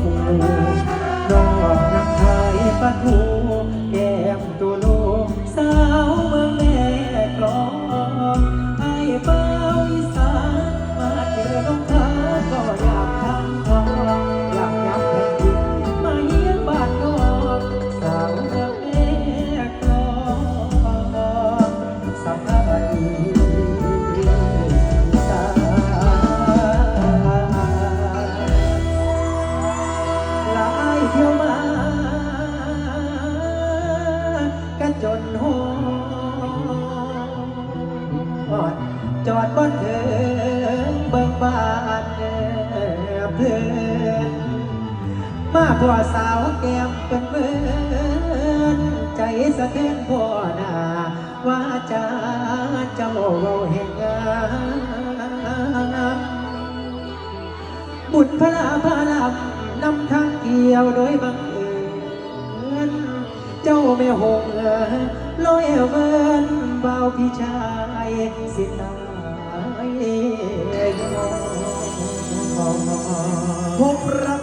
ภูนอกนักไทยปะทู อดบนเถิงเบิ่งบานเพื่อนมาพ่อสาวแก้มเป็นเวินใจสะเทือนพ่อหน้าว่าจะเจ้าเว้าแห่งงามบุญพระพาลำนำทางเกี่ยวโดยบังเอิญเจ้าไม่หงเอ๋ยลอยเวินเบาพี่ชายสิตา พบรั